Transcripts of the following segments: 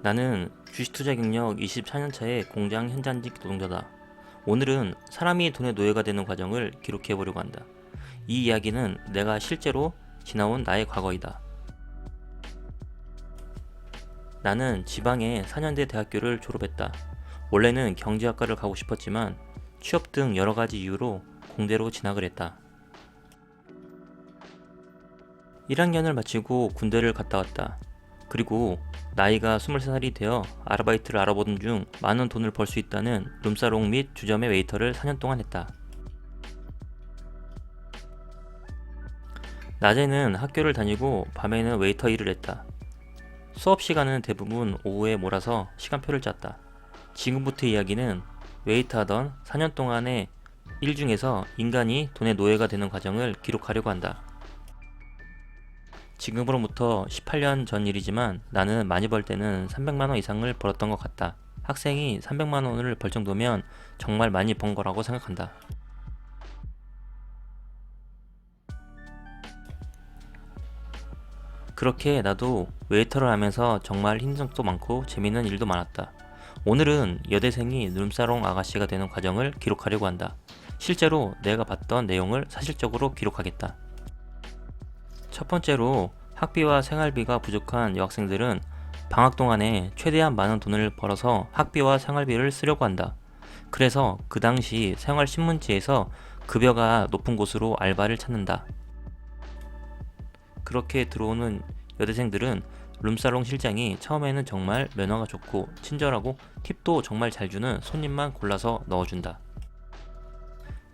나는 주식 투자 경력 24년차의 공장 현장직 노동자다. 오늘은 사람이 돈의 노예가 되는 과정을 기록해 보려고 한다. 이 이야기는 내가 실제로 지나온 나의 과거이다. 나는 지방의 4년대 대학교를 졸업했다. 원래는 경제학과를 가고 싶었지만 취업 등 여러 가지 이유로 공대로 진학을 했다. 1학년을 마치고 군대를 갔다 왔다. 그리고 나이가 23살이 되어 아르바이트를 알아보던 중 많은 돈을 벌 수 있다는 룸사롱 및 주점의 웨이터를 4년 동안 했다. 낮에는 학교를 다니고 밤에는 웨이터 일을 했다. 수업 시간은 대부분 오후에 몰아서 시간표를 짰다. 지금부터 이야기는 웨이터 하던 4년 동안의 일 중에서 인간이 돈의 노예가 되는 과정을 기록하려고 한다. 지금으로부터 18년 전 일이지만 나는 많이 벌 때는 300만원 이상을 벌었던 것 같다. 학생이 300만원을 벌 정도면 정말 많이 번 거라고 생각한다. 그렇게 나도 웨이터를 하면서 정말 힘든 적도 많고 재밌는 일도 많았다. 오늘은 여대생이 룸사롱 아가씨가 되는 과정을 기록하려고 한다. 실제로 내가 봤던 내용을 사실적으로 기록하겠다. 첫 번째로 학비와 생활비가 부족한 여학생들은 방학 동안에 최대한 많은 돈을 벌어서 학비와 생활비를 쓰려고 한다. 그래서 그 당시 생활신문지에서 급여가 높은 곳으로 알바를 찾는다. 그렇게 들어오는 여대생들은 룸사롱 실장이 처음에는 정말 매너가 좋고 친절하고 팁도 정말 잘 주는 손님만 골라서 넣어준다.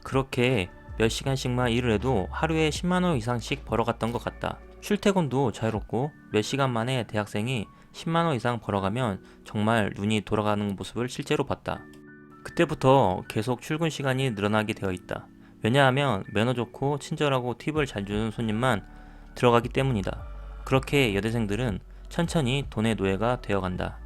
그렇게 몇 시간씩만 일을 해도 하루에 10만원 이상씩 벌어갔던 것 같다. 출퇴근도 자유롭고 몇 시간 만에 대학생이 10만원 이상 벌어가면 정말 눈이 돌아가는 모습을 실제로 봤다. 그때부터 계속 출근 시간이 늘어나게 되어 있다. 왜냐하면 매너 좋고 친절하고 팁을 잘 주는 손님만 들어가기 때문이다. 그렇게 여대생들은 천천히 돈의 노예가 되어간다.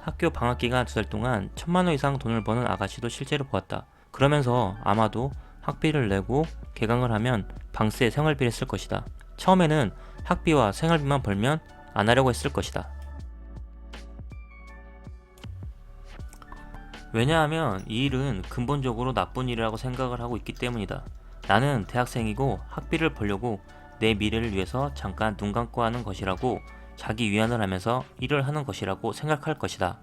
학교 방학 기간 두 달 동안 천만 원 이상 돈을 버는 아가씨도 실제로 보았다. 그러면서 아마도 학비를 내고 개강을 하면 방세 생활비를 쓸 것이다. 처음에는 학비와 생활비만 벌면 안 하려고 했을 것이다. 왜냐하면 이 일은 근본적으로 나쁜 일이라고 생각을 하고 있기 때문이다. 나는 대학생이고 학비를 벌려고 내 미래를 위해서 잠깐 눈 감고 하는 것이라고 자기 위안을 하면서 일을 하는 것이라고 생각할 것이다.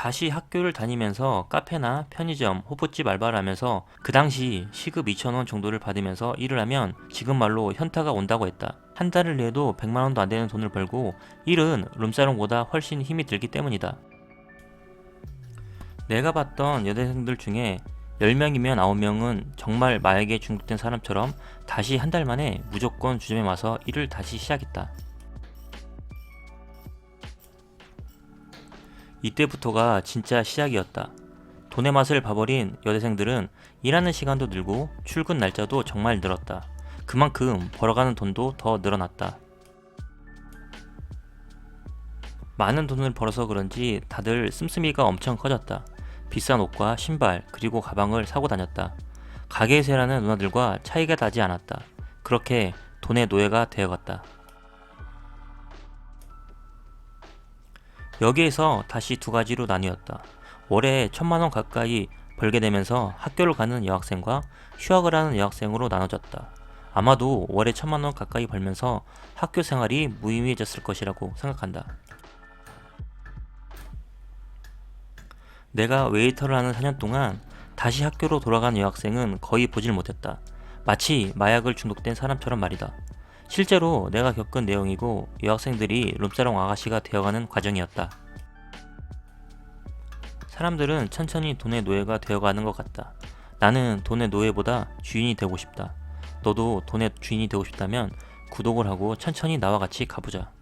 다시 학교를 다니면서 카페나 편의점, 호프집 알바를 하면서 그 당시 시급 2,000원 정도를 받으면서 일을 하면 지금 말로 현타가 온다고 했다. 한 달을 내도 100만원도 안 되는 돈을 벌고 일은 룸사롱보다 훨씬 힘이 들기 때문이다. 내가 봤던 여대생들 중에 10명이면 9명은 정말 마약에 중독된 사람처럼 다시 한 달 만에 무조건 주점에 와서 일을 다시 시작했다. 이때부터가 진짜 시작이었다. 돈의 맛을 봐버린 여대생들은 일하는 시간도 늘고 출근 날짜도 정말 늘었다. 그만큼 벌어가는 돈도 더 늘어났다. 많은 돈을 벌어서 그런지 다들 씀씀이가 엄청 커졌다. 비싼 옷과 신발 그리고 가방을 사고 다녔다. 가게에서 일하는 누나들과 차이가 나지 않았다. 그렇게 돈의 노예가 되어갔다. 여기에서 다시 두 가지로 나뉘었다. 월에 천만 원 가까이 벌게 되면서 학교를 가는 여학생과 휴학을 하는 여학생으로 나눠졌다. 아마도 월에 천만 원 가까이 벌면서 학교 생활이 무의미해졌을 것이라고 생각한다. 내가 웨이터를 하는 4년 동안 다시 학교로 돌아간 여학생은 거의 보질 못했다. 마치 마약을 중독된 사람처럼 말이다. 실제로 내가 겪은 내용이고 여학생들이 룸사롱 아가씨가 되어가는 과정이었다. 사람들은 천천히 돈의 노예가 되어가는 것 같다. 나는 돈의 노예보다 주인이 되고 싶다. 너도 돈의 주인이 되고 싶다면 구독을 하고 천천히 나와 같이 가보자.